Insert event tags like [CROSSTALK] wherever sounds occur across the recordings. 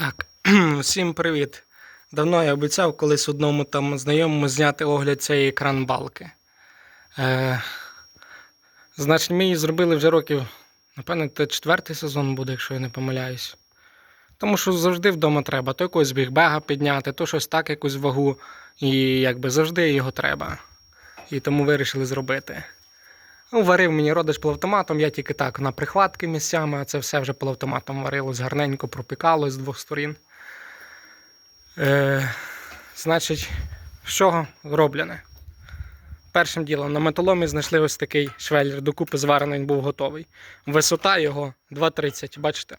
Так, [CLEARS THROAT] всім привіт. Давно я обіцяв колись одному там знайомому зняти огляд цієї кран-балки. Е, значить, ми її зробили вже років, напевно, це четвертий сезон буде, якщо я не помиляюсь. Тому що завжди вдома треба то якогось бігбега підняти, то щось так, якусь вагу, і якби завжди його треба. І тому вирішили зробити. Ну, варив мені родич полуавтоматом, я тільки так на прихватки місцями, а це все вже полуавтоматом варилось, гарненько пропікалось з двох сторін. Е, значить, з чого зроблене? Першим ділом на металомі знайшли ось такий швеллер, докупи зварений, був готовий. Висота його 2,30, бачите?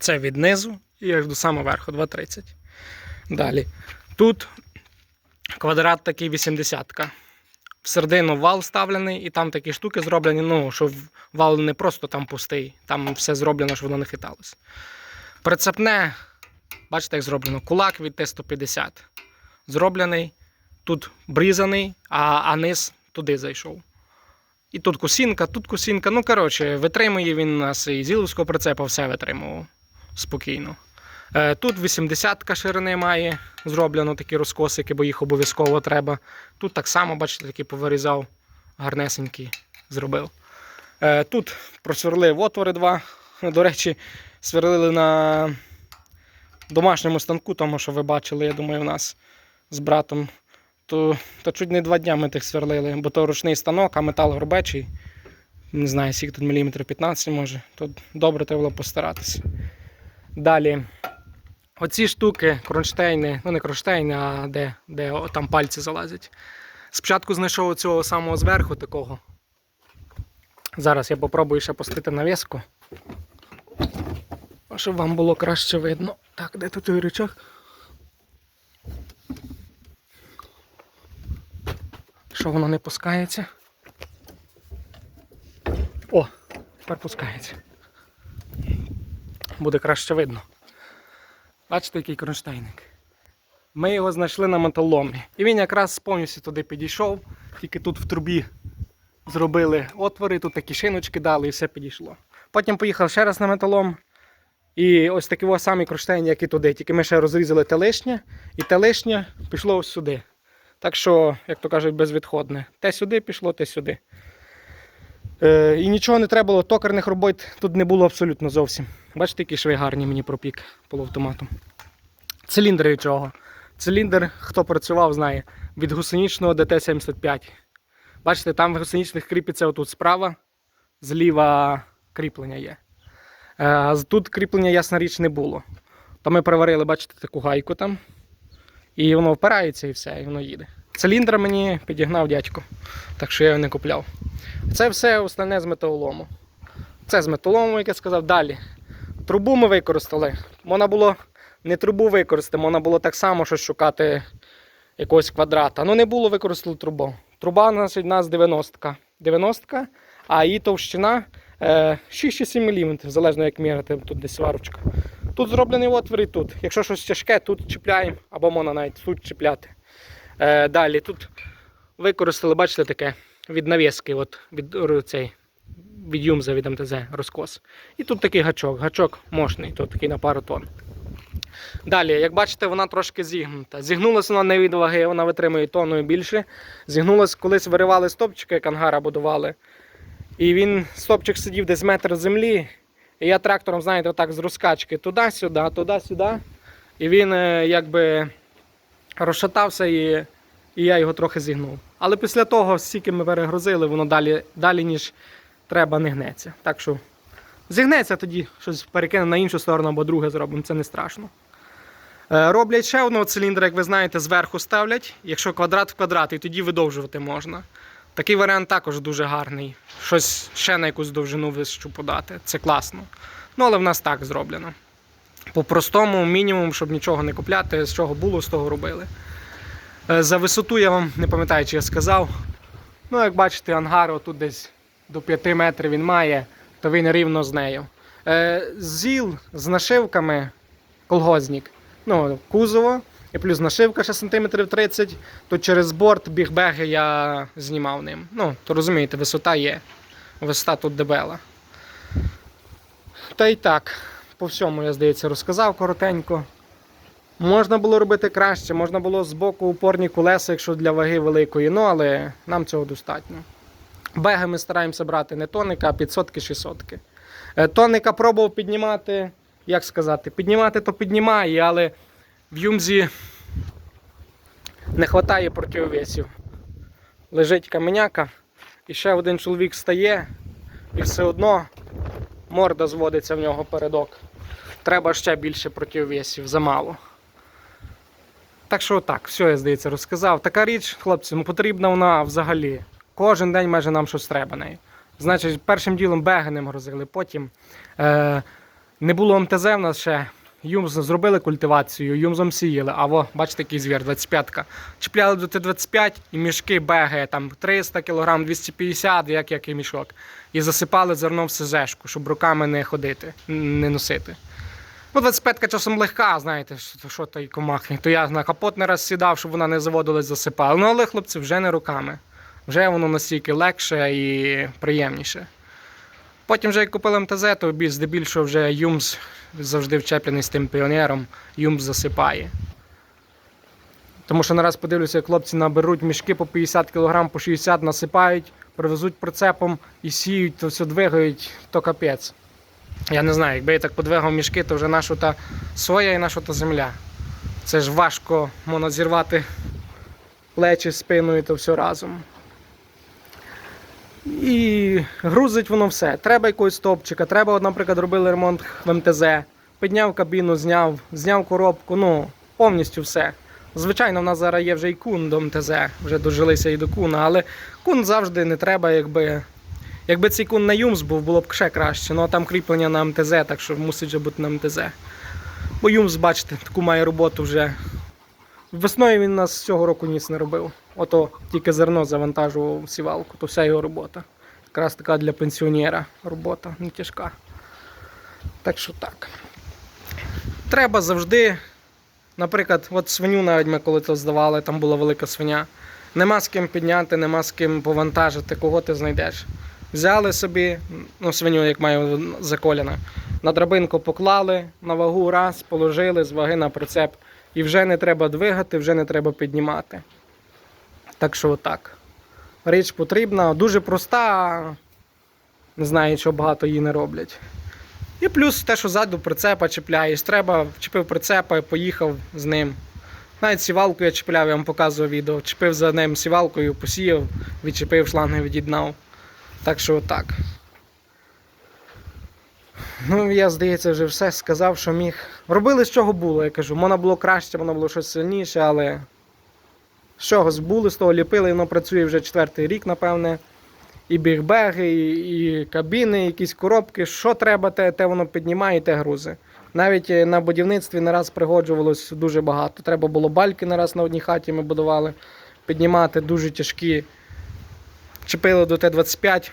Це від низу і аж до самого верху 2,30. Далі. Тут квадрат такий 80-ка в середину вал вставлений, і там такі штуки зроблені, ну, що вал не просто там пустий, там все зроблено, щоб воно не хиталось. Прицепне, бачите, як зроблено, кулак від Т-150. Зроблений, тут брізаний, а, а низ туди зайшов. І тут кусінка, тут кусінка. Ну, коротше, витримує він нас і зіловського прицепа все витримував спокійно. Е, Тут 80-ка ширини має зроблено такі розкосики, бо їх обов'язково треба. Тут так само, бачите, такий повирізав, гарнесенький зробив. Е, Тут просверлив отвори два. [LAUGHS] До речі, сверлили на домашньому станку, тому що ви бачили, я думаю, в нас з братом. То, то чуть не два дня ми тих сверлили, бо то ручний станок, а метал горбечий. Не знаю, скільки тут міліметрів 15 може. То добре треба було постаратися. Далі. Оці штуки, кронштейни, ну не кронштейни, а де, де о- там пальці залазять. Спочатку знайшов цього самого зверху такого. Зараз я попробую ще пустити навіску. Щоб вам було краще видно. Так, де тут той рычаг? Що воно не пускається? О, тепер пускається. Буде краще видно. Бачите, який кронштейник. Ми його знайшли на металомі. І він якраз повністю туди підійшов, тільки тут в трубі зробили отвори, тут такі шиночки дали і все підійшло. Потім поїхав ще раз на металом. І ось такий ось самий кронштейн, як і туди. Тільки ми ще розрізали те лишнє, і те лишнє пішло ось сюди. Так що, як то кажуть, безвідходне. Те сюди пішло, те сюди. Е, і нічого не треба було, токарних робот тут не було абсолютно зовсім. Бачите, які шви гарні мені пропік полуавтоматом. Циліндр від чого? Циліндр, хто працював, знає, від гусеничного ДТ-75. Бачите, там в гусеничних кріпиться отут справа, зліва кріплення є. Е, тут кріплення, ясна річ, не було. То ми приварили, бачите, таку гайку там. І воно впирається і все, і воно їде. Циліндр мені підігнав дядько, так що я його не купляв. Це все основне з металолому. Це з металолому, як я сказав, далі. Трубу ми використали. Можна було не трубу використати, можна було так само щось шукати якогось квадрата. Ну не було використали трубу. Труба у нас від нас 90-ка. 90-ка, а її товщина е, 6-7 мм, залежно як міряти, тут десь сварочка. Тут зроблений отвір і тут. Якщо щось тяжке, тут чіпляємо, або можна навіть тут чіпляти. Е, далі тут використали, бачите, таке від навіски, от, від р- цей, від юмза від МТЗ розкос. І тут такий гачок. Гачок мощний, тут такий на пару тонн. Далі, як бачите, вона трошки зігнута. Зігнулася вона не від ваги, вона витримує тонною більше. Зігнулась, колись виривали стопчики, як ангара будували. І він, стопчик сидів десь метр землі. І я трактором, знаєте, отак з розкачки туди-сюди, туди-сюди. І він е, якби розшатався і, і я його трохи зігнув. Але після того, стільки ми перегрузили, воно далі, далі ніж треба, не гнеться. Так що зігнеться тоді, щось перекине на іншу сторону або друге зробимо, це не страшно. Е, Роблять ще одного циліндра, як ви знаєте, зверху ставлять, якщо квадрат в квадрат, і тоді видовжувати можна. Такий варіант також дуже гарний. Щось ще на якусь довжину вищу подати. Це класно. Ну, але в нас так зроблено. По-простому, мінімум, щоб нічого не купляти, з чого було, з того робили. Е, За висоту я вам не пам'ятаю, чи я сказав. Ну, як бачите, ангар отут десь до 5 метрів він має, то він рівно з нею. Е, Зіл з нашивками колгознік. Ну, кузово, і плюс нашивка ще сантиметрів 30, то через борт бігбеги я знімав ним. Ну, то розумієте, висота є. Висота тут дебела. Та й так. по всьому, я здається, розказав коротенько. Можна було робити краще, можна було з боку упорні колеса, якщо для ваги великої, ну але нам цього достатньо. Беги ми стараємося брати не тоника, а 500 600 Е, Тоника пробував піднімати, як сказати, піднімати то піднімає, але в юмзі не вистачає противовесів. Лежить каменяка, і ще один чоловік стає, і все одно морда зводиться в нього передок. Треба ще більше противовесів, замало. Так що так, все, я здається, розказав. Така річ, хлопці, ну потрібна вона взагалі. Кожен день майже нам щось треба нею. Значить, першим ділом беги не морозили, потім е, не було МТЗ в нас ще. Юмз зробили культивацію, юмзом сіяли, а во, бачите, який звір, 25-ка. Чіпляли до Т-25 і мішки беги, там 300 кг, 250 як який мішок. І засипали зерно в СЗшку, щоб руками не ходити, не носити. Ну, 25-ка часом легка, знаєте, що, що то й комахи. То я на капот не раз сідав, щоб вона не заводилась, засипала. Ну, але хлопці вже не руками. Вже воно настільки легше і приємніше. Потім вже як купили МТЗ, то здебільшого вже Юмз завжди вчеплений з тим піонером, Юмз засипає. Тому що нараз подивлюся, як хлопці наберуть мішки по 50 кг, по 60 насипають, привезуть прицепом і сіють, то все двигають, то капець. Я не знаю, якби я так подвигав мішки, то вже наша та соя і наша та земля. Це ж важко можна зірвати плечі, спину і то все разом. І грузить воно все. Треба якогось стопчика, треба, от, наприклад, робили ремонт в МТЗ, підняв кабіну, зняв, зняв коробку, ну, повністю все. Звичайно, в нас зараз є вже і кун до МТЗ, вже дожилися і до куна, але кун завжди не треба, якби. Якби цей кун на Юмс був, було б ще краще. Ну а там кріплення на МТЗ, так що мусить же бути на МТЗ. Бо Юмс, бачите, таку має роботу вже. Весною він нас цього року ніц не робив. Ото тільки зерно завантажував в сівалку, то вся його робота. Якраз така для пенсіонера робота, не тяжка. Так що так. Треба завжди, наприклад, от свиню навіть ми коли то здавали, там була велика свиня. Нема з ким підняти, нема з ким повантажити, кого ти знайдеш. Взяли собі, ну, свиню, як маю заколяна, на драбинку поклали, на вагу раз, положили з ваги на прицеп. І вже не треба двигати, вже не треба піднімати. Так що отак. Річ потрібна, дуже проста, не знаю, що багато її не роблять. І плюс те, що ззаду прицепа чіпляєш. Треба, вчепив прицепа, поїхав з ним. Навіть сівалку я чіпляв, я вам показував відео. Чіпив за ним сівалкою, посіяв, відчепив шланги, від'єднав. Так що отак. Ну, я, здається, вже все сказав, що міг. Робили з чого було, я кажу. Можна було краще, воно було щось сильніше, але з чого збули, з того ліпили, воно працює вже четвертий рік, напевне. І бігбеги, і, і кабіни, якісь коробки. Що треба, те, те воно піднімає, і те грузи. Навіть е, на будівництві не раз пригоджувалось дуже багато. Треба було бальки не раз на одній хаті ми будували, піднімати дуже тяжкі. Чепили до Т-25.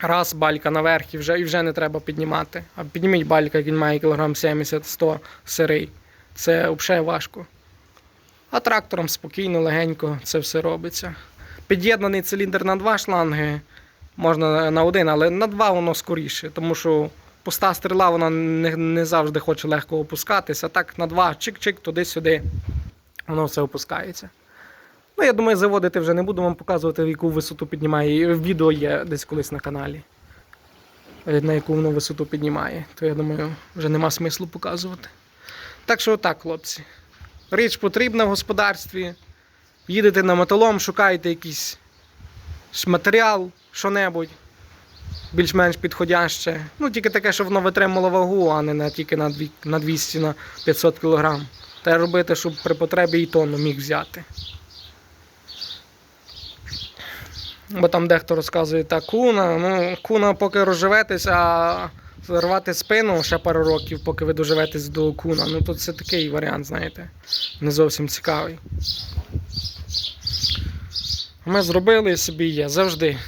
Раз балька наверх і вже, і вже не треба піднімати. А підніміть балька, як він має кілограм 70-100 сирий. Це взагалі важко. А трактором спокійно, легенько це все робиться. Під'єднаний циліндр на два шланги, можна на один, але на два воно скоріше, тому що пуста стріла вона не, не завжди хоче легко опускатися. Так на два чик-чик, туди-сюди, воно все опускається. Ну, я думаю, заводити вже не буду вам показувати, в яку висоту піднімає. Відео є десь колись на каналі. е, На яку воно висоту піднімає. То я думаю, вже нема смислу показувати. Так що отак, хлопці. Річ потрібна в господарстві. Їдете на мотолом, шукаєте якийсь матеріал, що-небудь, більш-менш підходяще. Ну, тільки таке, щоб воно витримало вагу, а не на, тільки на, на 200 на 500 кг. Треба робити, щоб при потребі і тонну міг взяти. Бо там дехто розказує, та куна, ну куна поки розживетеся, а рвати спину ще пару років, поки ви доживетесь до куна. Ну то це такий варіант, знаєте, не зовсім цікавий. Ми зробили собі є. Завжди.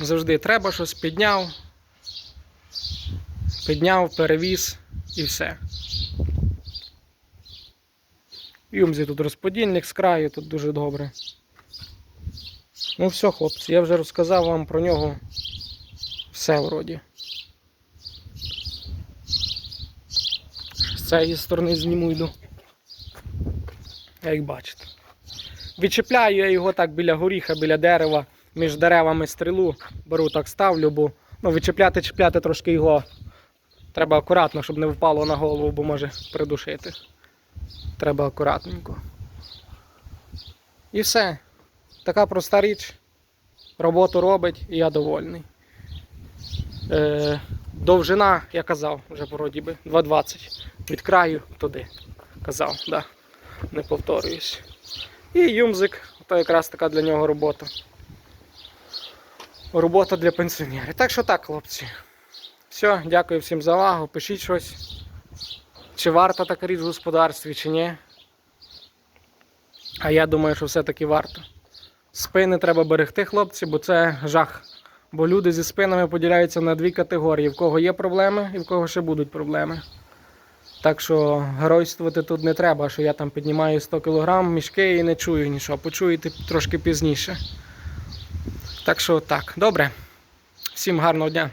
Завжди треба щось підняв. Підняв, перевіз і все. Юмзі тут розподільник з краю, тут дуже добре. Ну все, хлопці, я вже розказав вам про нього все вроді. З цієї сторони зніму йду. Як бачите. Відчіпляю я його так біля горіха, біля дерева, між деревами стрілу. Беру так ставлю, бо ну, відчіпляти, чіпляти трошки його. Треба акуратно, щоб не впало на голову, бо може придушити. Треба акуратненько. І все. Така проста річ. Роботу робить і я довольний. Е, довжина, я казав, вже вроді би 2,20. Від краю туди. Казав, да. не повторююсь. І юмзик, то якраз така для нього робота. Робота для пенсіонерів. Так що так, хлопці. Все, дякую всім за увагу. Пишіть щось. Чи варта така річ в господарстві, чи ні. А я думаю, що все-таки варто. Спини треба берегти, хлопці, бо це жах. Бо люди зі спинами поділяються на дві категорії: в кого є проблеми і в кого ще будуть проблеми. Так що геройствувати тут не треба, що я там піднімаю 100 кг мішки і не чую нічого. Почуєте трошки пізніше. Так що так, добре. Всім гарного дня.